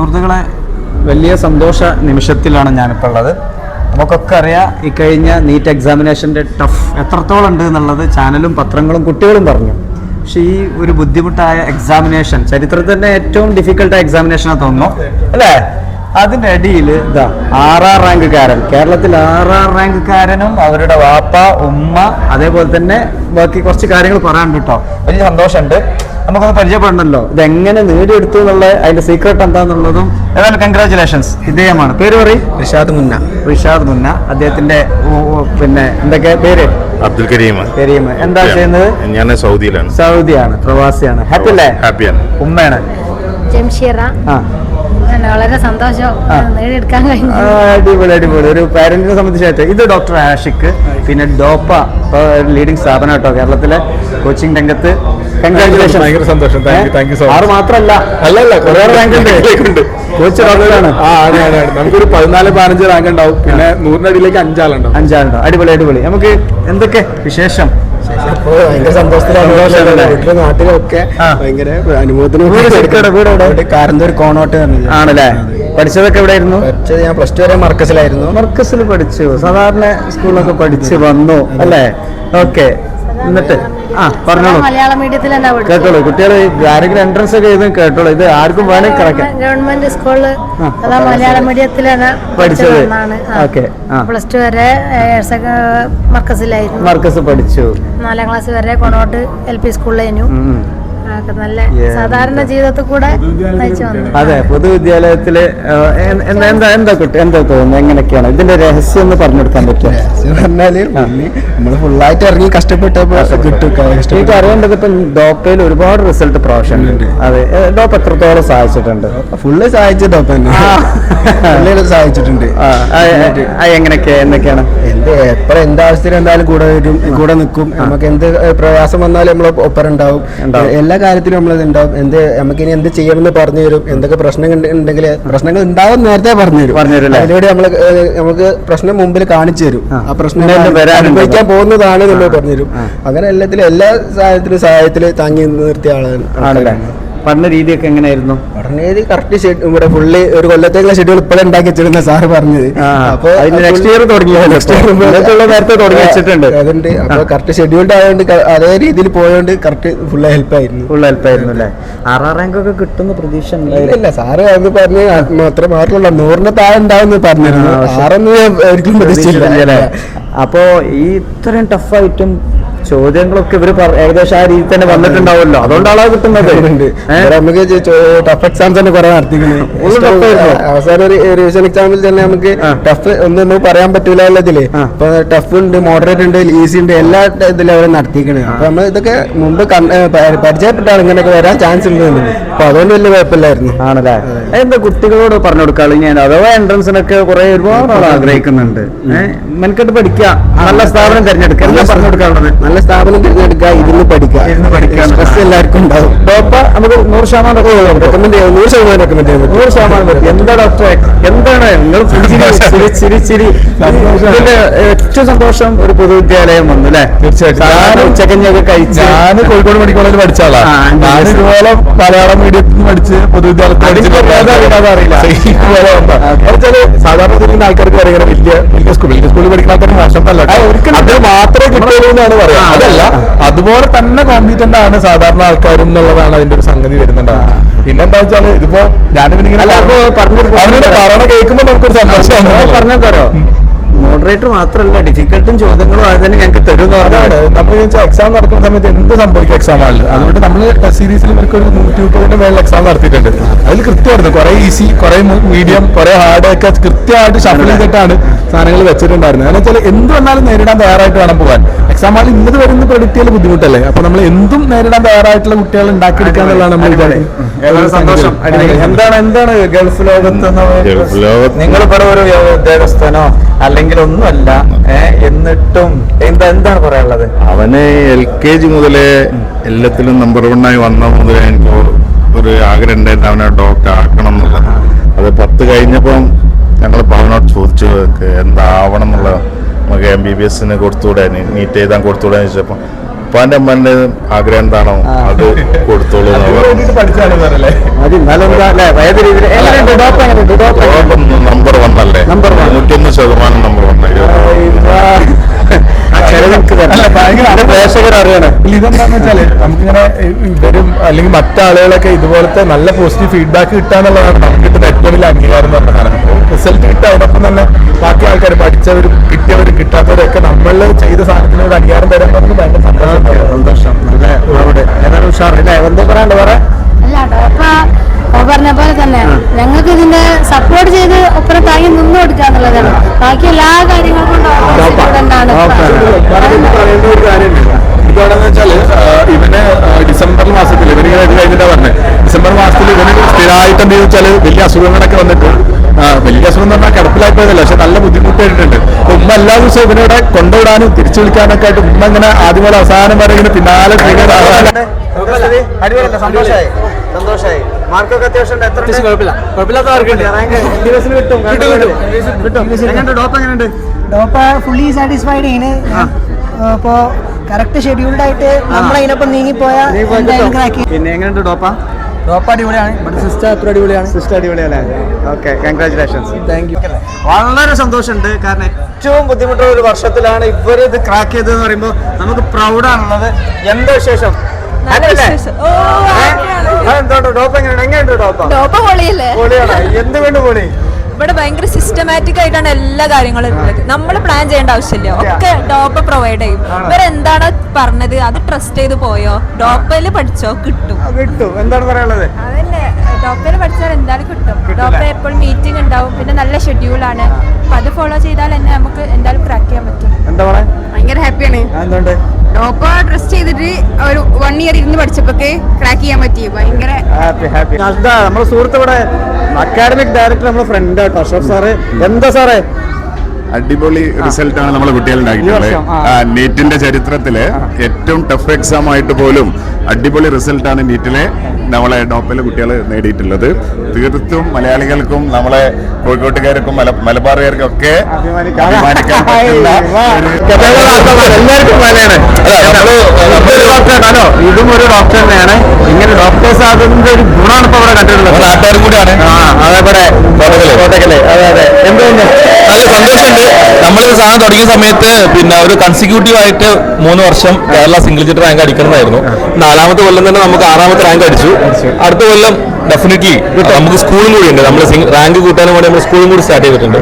സുഹൃത്തുക്കളെ വലിയ സന്തോഷ നിമിഷത്തിലാണ് ഞാനിപ്പോൾ ഉള്ളത് നമുക്കൊക്കെ അറിയാം ഈ കഴിഞ്ഞ നീറ്റ് എക്സാമിനേഷന്റെ ടഫ് എത്രത്തോളം ഉണ്ട് എന്നുള്ളത് ചാനലും പത്രങ്ങളും കുട്ടികളും പറഞ്ഞു. പക്ഷേ ഈ ഒരു ബുദ്ധിമുട്ടായ എക്സാമിനേഷൻ ചരിത്രത്തിന്റെ ഏറ്റവും ഡിഫിക്കൽട്ടായ എക്സാമിനേഷനാണ് തോന്നുന്നു. അല്ലേ? അതിന്റെ അടിയിൽ ഇതാ ആറാം റാങ്കുകാരൻ. കേരളത്തിൽ ആറാം റാങ്കുകാരനും അവരുടെ വാപ്പ ഉമ്മ അതേപോലെ തന്നെ ബാക്കി കുറച്ച് കാര്യങ്ങൾ പറയാനുണ്ട് കേട്ടോ. വലിയ സന്തോഷമുണ്ട്. നമുക്കൊന്ന് പരിചയപ്പെടണമല്ലോ. ഇത് എങ്ങനെ നേടിയെടുത്തു എന്നുള്ള അതിന്റെ സീക്രട്ട് എന്താന്നുള്ളതും. ഏതായാലും കൺഗ്രാചുലേഷൻസ് ഇദ്ദേഹമാണ്. പേര് പറയും. റിഷാദ് മുന്ന. റിഷാദ് മുന്ന. അദ്ദേഹത്തിന്റെ പിന്നെ എന്തൊക്കെ പേര്? അബ്ദുൽ കരീം. കരീം. എന്താ ചെയ്യുന്നത്? ഞാൻ സൗദിയിലാണ്. സൗദിയാണ്. പ്രവാസിയാണ്. ഹാപ്പി അല്ലേ? ഹാപ്പിയാണ് ഉമ്മയാണ്. ജംഷീറ. ആ. വളരെ സന്തോഷം. നേടിയെടുക്കാൻ കഴിഞ്ഞു. അടിപൊളി അടിപൊളി. ഒരു പാരന്റിനെ സംബന്ധിച്ചായിട്ട് ഇത് ഡോക്ടർ ആഷിക്ക് പിന്നെ ഡോപ്പ ലീഡിംഗ് സ്ഥാപനം കേട്ടോ കേരളത്തിലെ കോച്ചിങ് രംഗത്ത്. കൺഗ്രാറ്റുലേഷൻ ഭയങ്കര സന്തോഷം. Thank you thank you so. ആറ് മാത്രമല്ല. അല്ലല്ല കുറേ റാങ്ക് ഉണ്ട്. കോച്ച് ഡോക്ടറാണ് ആ ആണ് ആണ്. നമുക്കൊരു പതിനാല് പതിനഞ്ച് റാങ്ക് ഉണ്ടാവും. പിന്നെ നൂറിനടിയിലേക്ക് അഞ്ചാളുണ്ടാവും. അഞ്ചാളുണ്ടാവും. അഞ്ചാളുണ്ടോ അടിപൊളി അടിപൊളി. നമുക്ക് എന്തൊക്കെ വിശേഷം? ഭയങ്കര സന്തോഷമല്ലേ? വീട്ടിലെ നാട്ടിലൊക്കെ. ഭയങ്കര അനുഭവത്തിന്? കാരന്തൂർ കോണോട്ട് ആണല്ലേ പഠിച്ചതൊക്കെ എവിടെയായിരുന്നു പഠിച്ചത് ഞാൻ പ്ലസ് ടു വരെ മർക്കസിലായിരുന്നു മർക്കസിൽ പഠിച്ചു സാധാരണ സ്കൂളിലൊക്കെ പഠിച്ചു വന്നു അല്ലേ ഓക്കെ എന്നിട്ട്? ആ പറഞ്ഞോളൂ. മലയാളം മീഡിയത്തിൽ കേട്ടോളൂ. കുട്ടികൾ ആരെങ്കിലും എൻട്രൻസ് ഒക്കെ എഴുതും കേട്ടോളൂ. ഇത് ആർക്കും വേണേ കിടക്കാം. ഗവൺമെന്റ് സ്കൂളിൽ അതാ മലയാളം മീഡിയത്തിലാണ് പഠിച്ചത്. ഓക്കെ. പ്ലസ് ടു വരെ മർക്കസിലായിരുന്നു. മർക്കസ് പഠിച്ചു. നാലാം ക്ലാസ് വരെ കൊണോട്ട് എൽ പി സ്കൂളിലായിരുന്നു നല്ല സാധാരണ ജീവിതത്തിൽ കൂടെ അതെ പൊതുവിദ്യാലയത്തിൽ എന്താ എന്താ എന്താ കുട്ടി എന്താ തോന്നുന്നു എങ്ങനെയൊക്കെയാണ്? ഇതിന്റെ രഹസ്യം ഒന്ന് പറഞ്ഞു കൊടുക്കാൻ പറഞ്ഞാൽ നമ്മൾ ഫുള്ളായിട്ട് ഇറങ്ങി കഷ്ടപ്പെട്ടപ്പോ എനിക്ക് അറിയേണ്ടത് ഇപ്പം ഡോപ്പയിൽ ഒരുപാട് റിസൾട്ട് പ്രാവശ്യം അതെ ഡോപ്പ് എത്രത്തോളം സഹായിച്ചിട്ടുണ്ട്? ഫുള്ള് സഹായിച്ച ഡോപ്പ് തന്നെ. സഹായിച്ചിട്ടുണ്ട്. എങ്ങനെയൊക്കെ എന്തൊക്കെയാണ്? എന്ത് എത്ര എന്ത് ആവശ്യത്തിന് എന്തായാലും കൂടെ വരും കൂടെ നിൽക്കും നമുക്ക് എന്ത് പ്രയാസം വന്നാലും നമ്മൾ ഒപ്പം ഉണ്ടാവും. ഉണ്ടാവും. എല്ലാ കാര്യത്തിലും നമ്മൾ ഉണ്ടാവും. എന്ത് നമുക്ക് ഇനി എന്ത് ചെയ്യണമെന്ന് പറഞ്ഞു തരും. എന്തൊക്കെ പ്രശ്നങ്ങൾ ഉണ്ടെങ്കിൽ പ്രശ്നങ്ങൾ ഉണ്ടാവും നേരത്തെ പറഞ്ഞു തരും. പറഞ്ഞു തരും അതിലൂടെ നമ്മൾ നമുക്ക് പ്രശ്നം മുമ്പിൽ കാണിച്ചു തരും. ആ. പ്രശ്നം അനുഭവിക്കാൻ പോകുന്നതാണ് നമ്മൾ പറഞ്ഞു തരും. അങ്ങനെ എല്ലാത്തിലും എല്ലാ സാഹചര്യത്തിലും സഹായത്തിൽ താങ്ങി നിർത്തിയ ആളാണ് ആണല്ലേ? പഠന രീതിയൊക്കെ എങ്ങനെയായിരുന്നു? പഠന രീതി കറക്റ്റ് ഇവിടെ ഫുള്ളി ഒരു കൊല്ലത്തേക്കുള്ള ഷെഡ്യൂൾ ഇപ്പോഴും ഉണ്ടാക്കി വെച്ചിരുന്ന സാറ് പറഞ്ഞത്. അപ്പോൾ നെക്സ്റ്റ് ഇയർ തുടങ്ങി നേരത്തെ തുടങ്ങി വെച്ചിട്ടുണ്ട്. അതുണ്ട്. അപ്പോൾ കറക്റ്റ് ഷെഡ്യൂൾഡ് ആയതുകൊണ്ട് അതേ രീതിയിൽ പോയതുകൊണ്ട് കറക്റ്റ് ഫുൾ ഹെൽപ്പ് ആയിരുന്നു. ഫുൾ ഹെൽപ്പ് ആയിരുന്നു അല്ലേ? ആറാം റാങ്ക് ഒക്കെ കിട്ടുന്ന പ്രതീക്ഷ ഇല്ല സാറ് അത് പറഞ്ഞ് അത്ര മാർക്കുള്ള നൂറിന് താഴെ ഉണ്ടാവും പറഞ്ഞിരുന്നു. സാറൊന്നും ആറൊന്നും ഒരിക്കലും പ്രതീക്ഷിച്ചില്ല. അപ്പോ ഈ ഇത്രയും ടഫായിട്ടും ചോദ്യങ്ങളൊക്കെ ഇവർ ഏകദേശം ആ രീതി തന്നെ വന്നിട്ടുണ്ടാവുമല്ലോ. അതുകൊണ്ടാണ് കിട്ടുന്നത്. നമുക്ക് ടഫ് എക്സാംസ് തന്നെ കുറെ? അവസാനം ഒരു റിവിഷൻ എക്സാമിൽ തന്നെ നമുക്ക് ടഫ് ഒന്നും പറയാൻ പറ്റൂല ഉള്ളതിൽ. അപ്പൊ ടഫ് ഉണ്ട് മോഡറേറ്റ് ഉണ്ട് ഈസി ഉണ്ട് എല്ലാ ഇതിലും അവർ നടത്തിക്കണേ അപ്പൊ നമ്മൾ ഇതൊക്കെ മുമ്പ് പരിചയപ്പെട്ടാണ് ഇങ്ങനെയൊക്കെ വരാൻ ചാൻസ് ഉണ്ട് അപ്പൊ അതുകൊണ്ട് വലിയ കുഴപ്പമില്ലായിരുന്നു. ആണല്ലേ? എന്താ കുട്ടികളോട് പറഞ്ഞു കൊടുക്കാളി ഞാൻ അഥവാ എൻട്രൻസിനൊക്കെ കുറെ ഒരുപാട് ആഗ്രഹിക്കുന്നുണ്ട്. മെനക്കെട്ട് പഠിക്കുക നല്ല സ്ഥാപനം തിരഞ്ഞെടുക്കുക എന്താ പറഞ്ഞു കൊടുക്കാനുള്ളത്? നല്ല സ്ഥാപനം തിരഞ്ഞെടുക്കുക ഇരുന്ന് പഠിക്കുക. സ്ട്രെസ് എല്ലാവർക്കും ഉണ്ടാവും. ഡോക്ടർ നമുക്ക് നൂറ് ശതമാനം റെക്കമെൻഡ് ചെയ്യാം. നൂറ് ശതമാനം റെക്കമെൻഡ് ചെയ്യാം നൂറ് ശതമാനം പറ്റും. എന്താ ഡോക്ടറെ എന്താണ്? നിങ്ങൾ ചിരി ചിരി ചിരി ചിരി ഇതിന്റെ ഏറ്റവും സന്തോഷം ഒരു പൊതുവിദ്യാലയം വന്നു അല്ലേ? തീർച്ചയായിട്ടും. സാധാരണ ഉച്ചക്കഞ്ഞൊക്കെ കഴിച്ച് ഞാൻ കോഴിക്കോട് മെഡിക്കൽ കോളേജിൽ പഠിച്ച ഞാൻ ഇതുപോലെ മലയാളം മീഡിയത്തിൽ പഠിച്ച് പൊതുവിദ്യാലയത്തിൽ സാധാരണ ആൾക്കാർക്ക് വലിയ വലിയ സ്കൂൾ വലിയ സ്കൂളിൽ പഠിക്കുന്ന ആൾക്കാർ നഷ്ടമല്ല അവർക്ക് അത് മാത്രമേ കിട്ടുള്ളൂ എന്നാണ് പറയാം ആ, അതല്ല. അതുപോലെ തന്നെ കോമ്പീറ്റന്റ് ആണ് സാധാരണ ആൾക്കാരും എന്നുള്ളതാണ് അതിന്റെ ഒരു സംഗതി വരുന്നുണ്ടാവുക പിന്നെന്താ വെച്ചാൽ ഇതിപ്പോ ഞാനിങ്ങനെ പറഞ്ഞു കൊടുക്കുമ്പോ- അവരുടെ പറയണ കേൾക്കുമ്പോൾ നമുക്കൊരു സന്തോഷമാണ്. പറഞ്ഞാൽ തരോ മോഡറേറ്റർ മാത്രമല്ല ഡിഫിക്കൽട്ടും ചോദ്യങ്ങളും അത് തന്നെ ഞങ്ങൾക്ക് തരും അതാണ്. നമ്മൾ എക്സാം നടക്കുന്ന സമയത്ത് എന്ത് സംഭവിക്കും എക്സാം ആണ് അതുകൊണ്ട് നമ്മൾ ടെസ്റ്റ് സീരീസിൽ ഇവർക്ക് ഒരു നൂറ്റി മുപ്പതിന്റെ മേളിൽ എക്സാം നടത്തിയിട്ടുണ്ട്. അതിൽ കൃത്യമായിരുന്നു. കുറെ ഈസി കുറെ മീഡിയം കുറെ ഹാർഡ് ഒക്കെ കൃത്യമായിട്ട് ഷഫിൾ ചെയ്തിട്ടാണ് സാധനങ്ങൾ വെച്ചിട്ടുണ്ടായിരുന്നത്. കാരണം വെച്ചാൽ എന്ത് വന്നാലും നേരിടാൻ തയ്യാറായിട്ട് വേണം പോകാൻ. എക്സാം ആണ് ഇന്നത് വരുന്ന പ്രൊഡിക്ട് ചെയ്യൽ ബുദ്ധിമുട്ടല്ലേ? അപ്പൊ നമ്മൾ എന്തും നേരിടാൻ തയ്യാറായിട്ടുള്ള കുട്ടികളെ ഉണ്ടാക്കിയെടുക്കുക എന്നുള്ളതാണ് നമ്മൾ. എന്താണ് എന്താണ് ഗൾഫ് ലോകത്ത് ഗൾഫ് ലോകത്ത് നിങ്ങൾ ഇവിടെ ഒരു ഉദ്യോഗസ്ഥനോ അല്ലെങ്കിൽ ഒന്നുമല്ല. എന്നിട്ടും എന്താ എന്താണ് പറയാനുള്ളത്? അവന് എൽ കെ ജി മുതലേ എല്ലാത്തിലും നമ്പർ വണ്ണായി വന്ന മുതലേ എനിക്ക് ഒരു ആഗ്രഹം ഉണ്ടായിരുന്നു അവനെ ഡോക്ടർ ആക്കണം എന്നുള്ളത് അത് പത്ത് കഴിഞ്ഞപ്പം ഞങ്ങൾ പവനോട് ചോദിച്ചു എന്താവണം എന്നുള്ള? നമുക്ക് എം ബി ബി എസിന് കൊടുത്തുകൂടെ? നീറ്റ് എഴുതാൻ കൊടുത്തുകൂടെ എന്ന് ചോദിച്ചപ്പോൾ ഉപ്പാന്റെ അമ്മന്റെ ആഗ്രഹം എന്താണോ അത് കൊടുത്തോളൂ പറഞ്ഞു. നമ്പർ വൺ അല്ലേ. നൂറ്റൊന്ന് ശതമാനം നമ്പർ വൺ പ്രേക്ഷകർ അറിയണം. ഇല്ല, ഇതെന്താന്ന് വെച്ചാൽ നമുക്കിങ്ങനെ ഇവരും അല്ലെങ്കിൽ മറ്റാളുകളൊക്കെ ഇതുപോലത്തെ നല്ല പോസിറ്റീവ് ഫീഡ്ബാക്ക് കിട്ടാന്നുള്ളതാണ്. നമുക്ക് കിട്ടുന്ന ഏറ്റവും വലിയ അംഗീകാരം എന്ന് പറഞ്ഞാൽ റിസൾട്ട് കിട്ടുക അതിനൊപ്പം തന്നെ ആൾക്കാർ പഠിച്ചവരും കിട്ടിയവരും കിട്ടാത്തവരൊക്കെ നമ്മൾ ചെയ്ത സാധനത്തിന് ഒരു അംഗീകാരം തരാൻ പറഞ്ഞു ഭയങ്കര സന്തോഷം. നല്ല മറുപടി ഏതായാലും ഉഷാർ അല്ലേ എന്തോ പറയാണ്ട് ഓ പറഞ്ഞ പോലെ തന്നെ ഞങ്ങൾക്ക് ഇതിന്റെ സപ്പോർട്ട് ചെയ്ത് ഒപ്പരം താങ്ങി നിന്ന് കൊടുക്കുക എന്നുള്ളതാണ്. ബാക്കി എല്ലാ കാര്യങ്ങൾക്കും ഇവന് ഡിസംബർ മാസത്തിൽ ഇവനിങ്ങനെ ഇത് കഴിഞ്ഞിട്ടാ പറഞ്ഞത് ഡിസംബർ മാസത്തിൽ ഇവന് സ്ഥിരമായിട്ട് എന്ത് ചോദിച്ചാൽ വലിയ അസുഖങ്ങളൊക്കെ വന്നിട്ട് വലിയ അസുഖം എന്ന് പറഞ്ഞാൽ കിടപ്പിലായി പോയതല്ല പക്ഷെ നല്ല ബുദ്ധിമുട്ടായിട്ടുണ്ട് അപ്പൊ ഉമ്മ എല്ലാ ദിവസവും ഇവനിവിടെ കൊണ്ടുവിടാനും തിരിച്ചു വിളിക്കാനൊക്കെ ആയിട്ട് ഉമ്മ ഇങ്ങനെ ആദ്യം പോലെ അവസാനം വരെ ഇങ്ങനെ പിന്നാലെ സന്തോഷമായി സന്തോഷമായി മാർക്കൊക്കെ അത്യാവശ്യം എത്ര ഉണ്ട്? കുഴപ്പമില്ല. കുഴപ്പമില്ലാത്ത മാർക്കുണ്ട് റാങ്ക് ദിവസം കിട്ടും. കിട്ടും. എങ്ങനെയുണ്ട്? ഡോപ്പ് എങ്ങനെയുണ്ട്? ഡോപ്പ ഫുള്ളി സാറ്റിസ്ഫൈഡ് ആണ്. അപ്പോ കറക്റ്റ് ഷെഡ്യൂൾഡ് ആയിട്ട് നമ്മൾ അതിനൊപ്പം നീങ്ങിപ്പോയാൽ. പിന്നെ എങ്ങനെയുണ്ട് ഡോപ്പ? ഡോപ്പ അടിപൊളിയാണ്. ഇവിടെ സിസ്റ്റർ അത്ര അടിപൊളിയാണ്. സിസ്റ്റർ അടിപൊളിയല്ലേ? ഓക്കെ കൺഗ്രാചുലേഷൻസ് താങ്ക് യു വളരെ സന്തോഷമുണ്ട്. കാരണം ഏറ്റവും ബുദ്ധിമുട്ടുള്ള ഒരു വർഷത്തിലാണ് ഇവർ ഇത് ക്രാക്ക് ചെയ്തതെന്ന് പറയുമ്പോൾ നമുക്ക് പ്രൗഡാണുള്ളത് എന്താ വിശേഷം? എങ്ങനെയുണ്ട്? ഡോപ്പ ഡോപ്പ പൊളിയല്ലേ പൊളിയാണ് എന്തുകൊണ്ട് പൊളി ഇവിടെ ഭയങ്കര സിസ്റ്റമാറ്റിക് ആയിട്ടാണ് എല്ലാ കാര്യങ്ങളും ഉള്ളത്. നമ്മൾ പ്ലാൻ ചെയ്യേണ്ട ആവശ്യമില്ല. ഒക്കെ ഡോപ്പ് പ്രൊവൈഡ് ചെയ്യും. ഇവരെന്താണ് പറഞ്ഞത്? അത് ട്രസ്റ്റ് ചെയ്ത് പോയോ? ഡോപ്പയിൽ പഠിച്ചോ? കിട്ടും. കിട്ടും. എന്താണ് പറയാനുള്ളത്? ഡോപ്പയിൽ പഠിച്ചാൽ എന്തായാലും കിട്ടും? ഡോപ്പ എപ്പോഴും മീറ്റിംഗ് ഉണ്ടാവും. പിന്നെ നല്ല ഷെഡ്യൂൾ ആണ്. അത് ഫോളോ ചെയ്താൽ തന്നെ നമുക്ക് എന്തായാലും ക്രാക്ക് ചെയ്യാൻ പറ്റും. എന്താ പറയാ ഭയങ്കര ഹാപ്പിയാണ് എന്തുകൊണ്ട് ഡോപ്പ ട്രസ്റ്റ് ചെയ്തിട്ട് ഒരു വൺ ഇയർ ഇരുന്ന് പഠിച്ചപ്പോഴൊക്കെ ക്രാക്ക് ചെയ്യാൻ പറ്റി. ഭയങ്കര ഹാപ്പി ഹാപ്പി നമ്മുടെ സുഹൃത്ത് ഇവിടെ അക്കാഡമിക് ഡയറക്ടർ നമ്മുടെ ഫ്രണ്ട് കേട്ടോ അഷോക് സാറ്. എന്താ സാറേ? അടിപൊളി റിസൾട്ടാണ് നമ്മളെ കുട്ടികൾ ഈ ഉണ്ടാക്കിയിട്ടുള്ളത്. വർഷം, ആ. ആ, നീറ്റിന്റെ ചരിത്രത്തിൽ ഏറ്റവും ടഫ് എക്സാം ആയിട്ട് പോലും അടിപൊളി റിസൾട്ടാണ് നീറ്റിലെ നമ്മളെ ഡോപ്പിലെ കുട്ടികൾ നേടിയിട്ടുള്ളത്. തീർത്തും മലയാളികൾക്കും നമ്മളെ കോഴിക്കോട്ടുകാർക്കും മല മലബാറുകാർക്കും ഒക്കെ അഭിമാനിക്കാൻ പറ്റുന്ന ഇതും ഒരു ഡോക്ടർ തന്നെയാണ്. ഇങ്ങനെ ഡോക്ടേഴ്സ് ആകുന്നതിന്റെ ഒരു ഗുണമാണ് ഇപ്പൊ ഇവിടെ കണ്ടിട്ടുള്ളത്. നാട്ടുകാരും കൂടിയാണ്. അതേപോലെ കോട്ടക്കൽ. അതെ അതെ. എന്ത് നല്ല സന്തോഷമുണ്ട്. നമ്മൾ സാധനം തുടങ്ങിയ സമയത്ത് പിന്നെ ഒരു കൺസിക്യൂട്ടീവ് ആയിട്ട് മൂന്ന് വർഷം കേരള സിംഗിൾ ജിറ്റ് റാങ്ക് അടിക്കണമായിരുന്നു നാലാമത്തെ കൊല്ലം തന്നെ നമുക്ക് ആറാമത്തെ റാങ്ക് അടിച്ചു. അടുത്ത കൊല്ലം ഡെഫിനറ്റ്ലി നമുക്ക് സ്കൂളും കൂടി ഉണ്ട്. നമ്മൾ റാങ്ക് കൂട്ടാനും വേണ്ടി നമ്മൾ സ്കൂളും കൂടി സ്റ്റാർട്ട് ചെയ്തിട്ടുണ്ട്.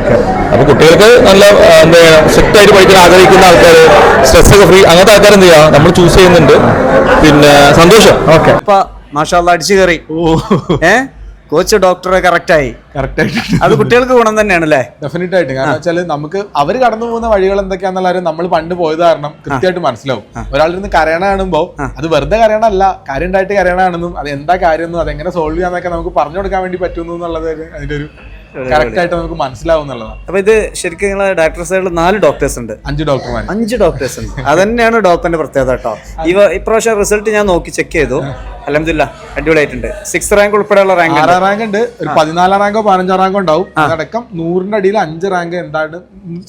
അപ്പൊ കുട്ടികൾക്ക് നല്ല എന്താ സ്ട്രിക്റ്റ് ആയിട്ട് പഠിക്കാൻ ആഗ്രഹിക്കുന്ന ആൾക്കാർ സ്ട്രെസ് ഒക്കെ ഫ്രീ അങ്ങനത്തെ ആൾക്കാർ എന്ത് ചെയ്യാം നമ്മൾ ചൂസ് ചെയ്യുന്നുണ്ട്. പിന്നെ സന്തോഷം. ഓക്കെ. അപ്പൊ മാഷാ അടിച്ചു കയറി. ഏ? കോച്ച് ഡോക്ടറെ കറക്റ്റ് ആയി. കറക്റ്റ് ആയിട്ട്. അത് കുട്ടികൾക്ക് ഗുണം തന്നെയാണ് അല്ലേ? ഡെഫിനറ്റ് ആയിട്ട്. കാരണം വെച്ചാൽ നമുക്ക് അവർ കടന്നു പോകുന്ന വഴികൾ എന്തൊക്കെയാണെന്നുള്ള നമ്മൾ പണ്ട് പോയത് കാരണം കൃത്യമായിട്ട് മനസ്സിലാവും. ഒരാളിരുന്ന് കരയണ കാണുമ്പോൾ അത് വെറുതെ കരയണല്ല കാര്യം ഉണ്ടായിട്ട് കരയണാണെന്നും അത് എന്താ കാര്യം എന്നും അതെങ്ങനെ സോൾവ് ചെയ്യാന്നൊക്കെ നമുക്ക് പറഞ്ഞു കൊടുക്കാൻ വേണ്ടി പറ്റുന്നു എന്നുള്ളത് അതിന്റെ ഒരു കറക്റ്റ് ആയിട്ട് നമുക്ക് മനസ്സിലാവുന്നുള്ളതാണ് അപ്പൊ ഇത് ശരിക്കും നിങ്ങളെ ഡോക്ടർ സൈഡിൽ നാല് ഡോക്ടേഴ്സ് ഉണ്ട്. അഞ്ച് ഡോക്ടർമാർ അഞ്ച് ഡോക്ടേഴ്സ് ഉണ്ട്. അതന്നെയാണ് ഡോക്ടറിന്റെ പ്രത്യേകത കേട്ടോ. ഇവ ഇപ്രാവശ്യം റിസൾട്ട് ഞാൻ നോക്കി ചെക്ക് ചെയ്തു. അലഹമില്ല അടിപൊളിയായിട്ടുണ്ട്. സിക്സ് റാങ്ക് ഉൾപ്പെടെയുള്ള റാങ്ക് ആറാം റാങ്ക് ഉണ്ട്. ഒരു പതിനാലാം റാങ്കോ പതിനഞ്ചാം റാങ്കോ ഉണ്ടാവും. അതടക്കം നൂറിന്റെ അടിയിൽ അഞ്ച് റാങ്ക് എന്താണ്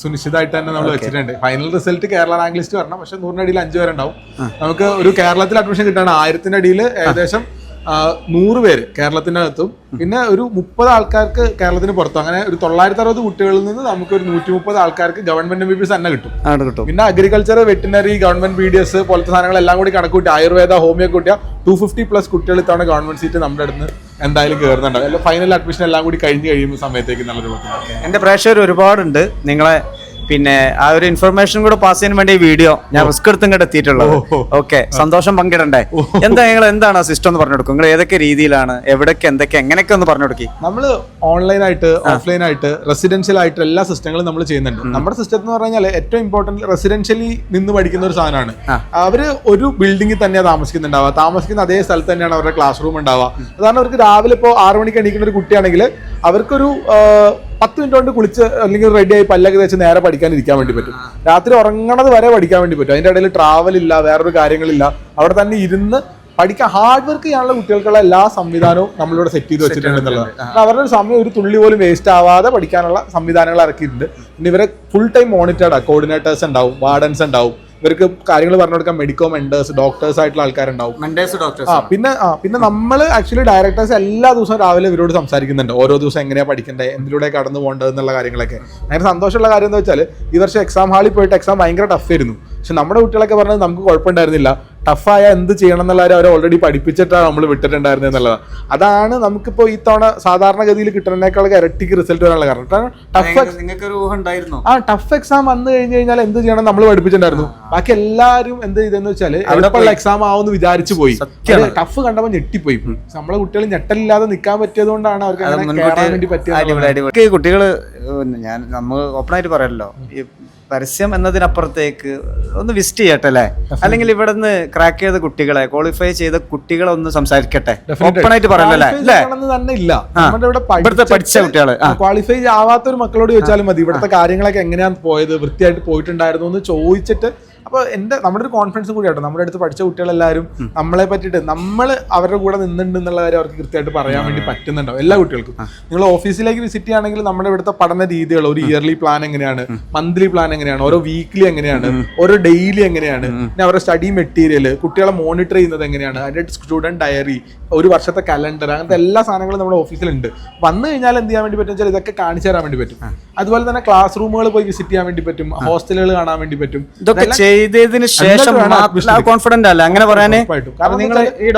സുനിശ്ചിതമായിട്ട് തന്നെ നമ്മൾ വെച്ചിട്ടുണ്ട്. Final result Kerala rank list വരണം. പക്ഷെ നൂറിന്റെ അടിയിൽ അഞ്ച് പേരുണ്ടാവും. നമുക്ക് ഒരു കേരളത്തിൽ അഡ്മിഷൻ കിട്ടാണ് ആയിരത്തിന്റെ അടിയിൽ ഏകദേശം നൂറ് പേര് കേരളത്തിന്റെ അകത്തും പിന്നെ ഒരു മുപ്പത് ആൾക്കാർക്ക് കേരളത്തിന് പുറത്തും. അങ്ങനെ ഒരു തൊള്ളായിരത്തി അറുപത് കുട്ടികളിൽ നിന്ന് നമുക്ക് ഒരു നൂറ്റി മുപ്പത് ആൾക്കാർക്ക് ഗവൺമെന്റ് എം ബി ബി തന്നെ കിട്ടും. കിട്ടും. പിന്നെ agriculture veterinary government B D S പോലത്തെ സാധനങ്ങളെല്ലാം കൂടി കണക്കൂട്ടി ആയുർവേദ ഹോമിയോ കൂട്ടിയ ടു ഫിഫ്റ്റി പ്ലസ് കുട്ടികൾ ഇത്തവണ ഗവൺമെന്റ് സീറ്റ് നമ്മുടെ അടുത്ത് എന്തായാലും കയറുന്നുണ്ടാവും ഫൈനൽ അഡ്മിഷൻ എല്ലാം കൂടി കഴിഞ്ഞ് കഴിയുമ്പോൾ സമയത്തേക്ക് നല്ല രൂപത്തിൽ എന്റെ പ്രേക്ഷകർ ഒരുപാടുണ്ട്. നിങ്ങളെ പിന്നെ ആ ഒരു ഇൻഫർമേഷൻ കൂടെ പാസ് ചെയ്യാൻ വേണ്ടി വീഡിയോ ഞാൻ റിസ്ക് എടുത്തും ഇങ്ങോട്ട് എത്തിയിട്ടുള്ളത്. ഓക്കെ സന്തോഷം പങ്കിടണ്ടേ? എന്താ നിങ്ങൾ എന്താണ് സിസ്റ്റം എന്ന് പറഞ്ഞു കൊടുക്കും നിങ്ങൾ ഏതൊക്കെ രീതിയിലാണ്? എവിടൊക്കെ എന്തൊക്കെ എങ്ങനെയൊക്കെ ഒന്ന് പറഞ്ഞു കൊടുക്കി നമ്മൾ ഓൺലൈൻ ആയിട്ട് ഓഫ്ലൈൻ ആയിട്ട് റെസിഡൻഷ്യൽ ആയിട്ട് എല്ലാ സിസ്റ്റങ്ങളും നമ്മൾ ചെയ്യുന്നുണ്ട്. നമ്മുടെ സിസ്റ്റം എന്ന് പറഞ്ഞാൽ ഏറ്റവും ഇമ്പോർട്ടന്റ് റെസിഡൻഷ്യലി നിന്ന് പഠിക്കുന്ന ഒരു സാധനമാണ്. അവർ ഒരു ബിൽഡിംഗിൽ തന്നെയാണ് താമസിക്കുന്നുണ്ടാവുക. താമസിക്കുന്ന അതേ സ്ഥലത്ത് തന്നെയാണ് അവരുടെ ക്ലാസ് റൂം ഉണ്ടാവുക അതാണ് അവർക്ക് രാവിലെ ഇപ്പോൾ ആറു മണിക്ക് എണീക്കുന്ന ഒരു കുട്ടിയാണെങ്കിൽ അവർക്കൊരു പത്ത് മിനിറ്റ് കൊണ്ട് കുളിച്ച് അല്ലെങ്കിൽ റെഡി ആയി പല്ലൊക്കെ തേച്ച് നേരെ പഠിക്കാൻ ഇരിക്കാൻ വേണ്ടി പറ്റും. രാത്രി ഉറങ്ങണത് വരെ പഠിക്കാൻ വേണ്ടി പറ്റും. അതിന്റെ ഇടയിൽ ട്രാവൽ ഇല്ല വേറൊരു കാര്യങ്ങളില്ല. അവിടെ തന്നെ ഇരുന്ന് പഠിക്കാൻ ഹാർഡ് വർക്ക് ചെയ്യാനുള്ള കുട്ടികൾക്കുള്ള എല്ലാ സംവിധാനവും നമ്മളിവിടെ സെറ്റ് ചെയ്ത് വെച്ചിട്ടുണ്ട് എന്നുള്ളതാണ് അവരുടെ ഒരു സമയം ഒരു തുള്ളി പോലും വേസ്റ്റ് ആവാതെ പഠിക്കാനുള്ള സംവിധാനങ്ങൾ ഇറക്കിയിട്ടുണ്ട്. പിന്നെ ഇവരെ ഫുൾ ടൈം മോണിറ്റേർഡ് കോർഡിനേറ്റേഴ്സ് ഉണ്ടാവും വാർഡൻസ് ഉണ്ടാവും. ഇവർക്ക് കാര്യങ്ങൾ പറഞ്ഞു കൊടുക്കാൻ മെഡിക്കോ മെൻഡേഴ്സ് ഡോക്ടേഴ്സ് ആയിട്ടുള്ള ആൾക്കാരുണ്ടാവും. ആ പിന്നെ ആ പിന്നെ നമ്മൾ ആക്ച്വലി ഡയറക്ടേഴ്സ് എല്ലാ ദിവസവും രാവിലെ ഇവരോട് സംസാരിക്കുന്നുണ്ട്. ഓരോ ദിവസം എങ്ങനെയാ പഠിക്കേണ്ടത് എന്തിലൂടെ കടന്നു പോകേണ്ടത് എന്നുള്ള കാര്യങ്ങളൊക്കെ. അങ്ങനെ സന്തോഷമുള്ള കാര്യം എന്ന് വെച്ചാൽ ഈ വർഷം എക്സാം ഹാളിൽ പോയിട്ട് എക്സാം ഭയങ്കര ടഫ് ആയിരുന്നു. പക്ഷെ നമ്മുടെ കുട്ടികളൊക്കെ പറഞ്ഞത് നമുക്ക് കുഴപ്പമുണ്ടായിരുന്നില്ല. ടഫായ എന്ത് ചെയ്യണം എന്നുള്ള കാര്യം അവർ ഓൾറെഡി പഠിപ്പിച്ചിട്ടാണ് നമ്മൾ വിട്ടിട്ടുണ്ടായിരുന്നത് എന്നുള്ളതാണ് അതാണ് നമുക്കിപ്പോൾ ഈ തവണ സാധാരണഗതിയിൽ കിട്ടുന്നതിനേക്കാൾ ഇരട്ടിക്ക് റിസൾട്ട് വരാനുള്ള കാരണം. കാരണം ടഫ് നിങ്ങൾക്ക് ഒരു ഊഹം ആ ടഫ് എക്സാം വന്നു കഴിഞ്ഞു കഴിഞ്ഞാൽ എന്ത് ചെയ്യണം നമ്മൾ പഠിപ്പിച്ചിട്ടുണ്ടായിരുന്നു. ബാക്കി എല്ലാവരും എന്ത് ചെയ്തെന്ന് വെച്ചാൽ എളുപ്പമുള്ള എക്സാം ആവുമെന്ന് വിചാരിച്ചു പോയി. ടഫ് കണ്ടപ്പോൾ ഞെട്ടിപ്പോയി. നമ്മളെ കുട്ടികൾ ഞെട്ടലില്ലാതെ നിൽക്കാൻ പറ്റിയത് കൊണ്ടാണ് അവർക്ക് കുട്ടികൾ ഞാൻ നമ്മൾ ഓപ്പൺ ആയിട്ട് പറയല്ലോ. ഈ പരസ്യം എന്നതിനപ്പുറത്തേക്ക് ഒന്ന് വിസിറ്റ് ചെയ്യട്ടെ അല്ലേ? അല്ലെങ്കിൽ ഇവിടെ നിന്ന് ക്രാക്ക് ചെയ്ത കുട്ടികളെ ക്വാളിഫൈ ചെയ്ത കുട്ടികളെ ഒന്ന് സംസാരിക്കട്ടെ ഓപ്പൺ ആയിട്ട് പറയല്ലോ തന്നെ ഇല്ല. ഇവിടുത്തെ പഠിച്ച കുട്ടികളെ ക്വാളിഫൈ ആവാത്ത ഒരു മക്കളോട് ചോദിച്ചാലും മതി. ഇവിടുത്തെ കാര്യങ്ങളൊക്കെ എങ്ങനെയാണ് പോയത് വൃത്തിയായിട്ട് പോയിട്ടുണ്ടായിരുന്നു എന്ന് ചോദിച്ചിട്ട് അപ്പൊ എന്റെ നമ്മുടെ ഒരു കോൺഫിഡൻസ് കൂടി ആട്ടോ. നമ്മുടെ അടുത്ത് പഠിച്ച കുട്ടികളെല്ലാവരും നമ്മളെ പറ്റിയിട്ട് നമ്മൾ അവരുടെ കൂടെ നിന്നുണ്ട് എന്നുള്ള കാര്യം അവർക്ക് കൃത്യമായിട്ട് പറയാൻ വേണ്ടി പറ്റുന്നുണ്ടാവും എല്ലാ കുട്ടികൾക്കും. നിങ്ങൾ ഓഫീസിലേക്ക് വിസിറ്റ് ചെയ്യുകയാണെങ്കിൽ നമ്മുടെ ഇവിടുത്തെ പഠന രീതികൾ ഒരു ഇയർലി പ്ലാൻ എങ്ങനെയാണ് മന്ത്ലി പ്ലാൻ എങ്ങനെയാണ് ഓരോ വീക്ക്ലി എങ്ങനെയാണ് ഓരോ ഡെയിലി എങ്ങനെയാണ് പിന്നെ അവരുടെ സ്റ്റഡി മെറ്റീരിയൽ കുട്ടികളെ മോണിറ്റർ ചെയ്യുന്നത് എങ്ങനെയാണ് അതിന്റെ സ്റ്റുഡന്റ് ഡയറി ഒരു വർഷത്തെ കലണ്ടർ അങ്ങനത്തെ എല്ലാ സാധനങ്ങളും നമ്മുടെ ഓഫീസിലുണ്ട്. വന്നു കഴിഞ്ഞാൽ എന്ത് ചെയ്യാൻ വേണ്ടി പറ്റും വെച്ചാൽ ഇതൊക്കെ കാണിച്ചു തരാൻ വേണ്ടി പറ്റും. അതുപോലെ തന്നെ ക്ലാസ് റൂമുകൾ പോയി വിസിറ്റ് ചെയ്യാൻ വേണ്ടി പറ്റും ഹോസ്റ്റലുകൾ കാണാൻ വേണ്ടി പറ്റും. ഇതൊക്കെ ചെയ്തതിന് ശേഷം. കോൺഫിഡന്റ് അല്ല. അങ്ങനെ പറയാനേ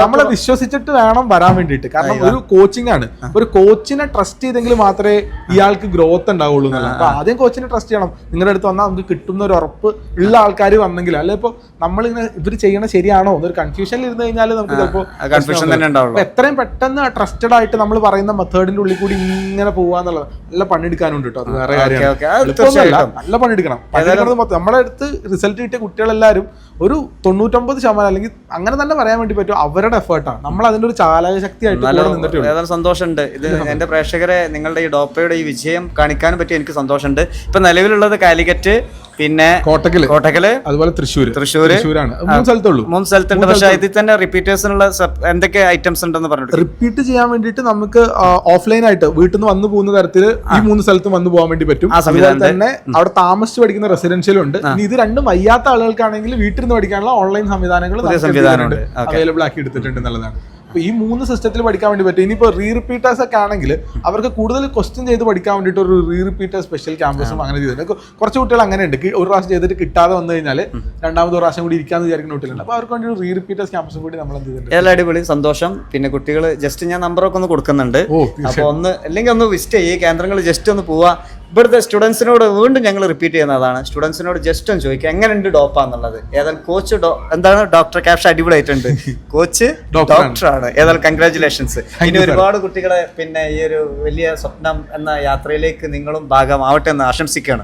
നമ്മളെ വിശ്വസിച്ചിട്ട് വേണം വരാൻ വേണ്ടിയിട്ട്. കാരണം ഒരു കോച്ചിങ് ആണ്. ഒരു കോച്ചിനെ ട്രസ്റ്റ് ചെയ്തെങ്കിൽ മാത്രമേ ഇയാൾക്ക് ഗ്രോത്ത് ഉണ്ടാവുള്ളൂ അപ്പൊ ആദ്യം കോച്ചിനെ ട്രസ്റ്റ് ചെയ്യണം. നിങ്ങളുടെ അടുത്ത് വന്നാൽ നമുക്ക് കിട്ടുന്ന ഒരു ഉറപ്പ് ഉള്ള ആൾക്കാർ വന്നെങ്കിൽ അല്ലെ ഇപ്പൊ നമ്മളിങ്ങനെ ഇവർ ചെയ്യണ ശരിയാണോ? എന്നൊരു കൺഫ്യൂഷനിൽ ഇരുന്ന് കഴിഞ്ഞാൽ നമുക്ക് ചിലപ്പോൾ. എത്രയും പെട്ടെന്ന് ട്രസ്റ്റഡ് ആയിട്ട് നമ്മൾ പറയുന്ന മെത്തേഡിന്റെ ഉള്ളിൽ കൂടി ഇങ്ങനെ പോവാന്നുള്ളത് നല്ല പണിയെടുക്കാനുണ്ട് കേട്ടോ അത് വേറെ കാര്യം കാര്യമാണ് നല്ല പണിയെടുക്കണം. നമ്മുടെ അടുത്ത് റിസൾട്ട് കിട്ടിയ കുട്ടികളെല്ലാവരും ഒരു തൊണ്ണൂറ്റൊമ്പത് ശതമാനം അല്ലെങ്കിൽ അങ്ങനെ തന്നെ പറയാൻ വേണ്ടി പറ്റും അവരുടെ എഫേർട്ടാണ് നമ്മൾ അതിന്റെ ഒരു ചാലക ശക്തിയായിട്ട് സന്തോഷമുണ്ട്. ഇത് എന്റെ പ്രേക്ഷകരെ നിങ്ങളുടെ ഈ ഡോപ്പയുടെ ഈ വിജയം കാണിക്കാനും പറ്റി എനിക്ക് സന്തോഷമുണ്ട്. ഇപ്പൊ നിലവിലുള്ളത് കാലിക്കറ്റ് പിന്നെ കോട്ടക്കൽ. കോട്ടക്കൽ. അതുപോലെ തൃശ്ശൂര്. തൃശ്ശൂർ തൃശ്ശൂരാണ്. മൂന്ന് സ്ഥലത്തുള്ളൂ. മൂന്ന് സ്ഥലത്തുണ്ട്. പക്ഷെ ഇതിൽ തന്നെ റിപ്പീറ്റേഴ്സിനുള്ള എന്തൊക്കെ ഐറ്റംസ് ഉണ്ടെന്ന് പറഞ്ഞു റിപ്പീറ്റ് ചെയ്യാൻ വേണ്ടിയിട്ട് നമുക്ക് ഓഫ്ലൈൻ ആയിട്ട് വീട്ടിൽ നിന്ന് വന്നു പോകുന്ന തരത്തിൽ ഈ മൂന്ന് സ്ഥലത്തും വന്നു പോകാൻ വേണ്ടി പറ്റും. ആ സംവിധാനം അതുപോലെ തന്നെ അവിടെ താമസിച്ച് പഠിക്കുന്ന റെസിഡൻഷ്യൽ ഉണ്ട്. ഇനി ഇത് രണ്ടും വയ്യാത്ത ആളുകൾക്കാണെങ്കിൽ വീട്ടിൽ നിന്ന് പഠിക്കാനുള്ള ഓൺലൈൻ സംവിധാനങ്ങൾ അവൈലബിൾ ആക്കി എടുത്തിട്ടുണ്ട് എന്നുള്ളതാണ്. ഈ മൂന്ന് സിസ്റ്റത്തിൽ പഠിക്കാൻ വേണ്ടി പറ്റും. ഇനിയിപ്പോ റീ റിപ്പീറ്റേഴ്സ് ഒക്കെ ആണെങ്കിൽ അവർക്ക് കൂടുതൽ ക്വസ്റ്റ്യൻ ചെയ്ത് പഠിക്കാൻ വേണ്ടിയിട്ട് ഒരു റീ റിപ്പീറ്റർ സ്പെഷ്യൽ ക്യാമ്പസും അങ്ങനെ ചെയ്തിട്ടുണ്ട്. കുറച്ച് കുട്ടികൾ അങ്ങനെ ഉണ്ട് ഒരു പ്രാവശ്യം ചെയ്തിട്ട് കിട്ടാതെ വന്നു കഴിഞ്ഞാൽ രണ്ടാമത് ഒരു പ്രാവശ്യം കൂടി ഇരിക്കാന്ന് വിചാരിക്കുന്ന കുട്ടികളുണ്ട്. അപ്പോൾ അവർക്ക് വേണ്ടി ഒരു റീ റിപ്പീറ്റേഴ്സ് ക്യാമ്പസും കൂടി നമ്മൾ എന്ത് ചെയ്തിട്ടുണ്ട്? എല്ലാം അടിപൊളി സന്തോഷം. പിന്നെ കുട്ടികൾ ജസ്റ്റ് ഞാൻ നമ്പറൊക്കെ ഒന്ന് കൊടുക്കുന്നുണ്ട്. അപ്പോൾ അപ്പൊ ഒന്ന് അല്ലെങ്കിൽ ഒന്ന് വിസിറ്റ് ചെയ്യുക കേന്ദ്രങ്ങൾ ജസ്റ്റ് ഒന്ന് പോവാ. ഇവിടുത്തെ സ്റ്റുഡൻസിനോട് വീണ്ടും ഞങ്ങൾ റിപ്പീറ്റ് ചെയ്യുന്നതാണ്. സ്റ്റുഡൻസിനോട് ജസ്റ്റ് ഒന്ന് ചോദിക്കുക എങ്ങനെയുണ്ട് ഡോപ്പ എന്നുള്ളത് ഏതായാലും കോച്ച് എന്താണ്? ഡോക്ടർ ക്യാപ്ഷൻ അടിപൊളിയായിട്ടുണ്ട്. കോച്ച് ഡോക്ടറാണ്. ഏതായാലും കൺഗ്രാറ്റുലേഷൻസ് ഇനി. ഒരുപാട് കുട്ടികളെ പിന്നെ ഈ ഒരു വലിയ സ്വപ്നം എന്ന യാത്രയിലേക്ക് നിങ്ങളും ഭാഗമാവട്ടെ എന്ന് ആശംസിക്കുകയാണ്.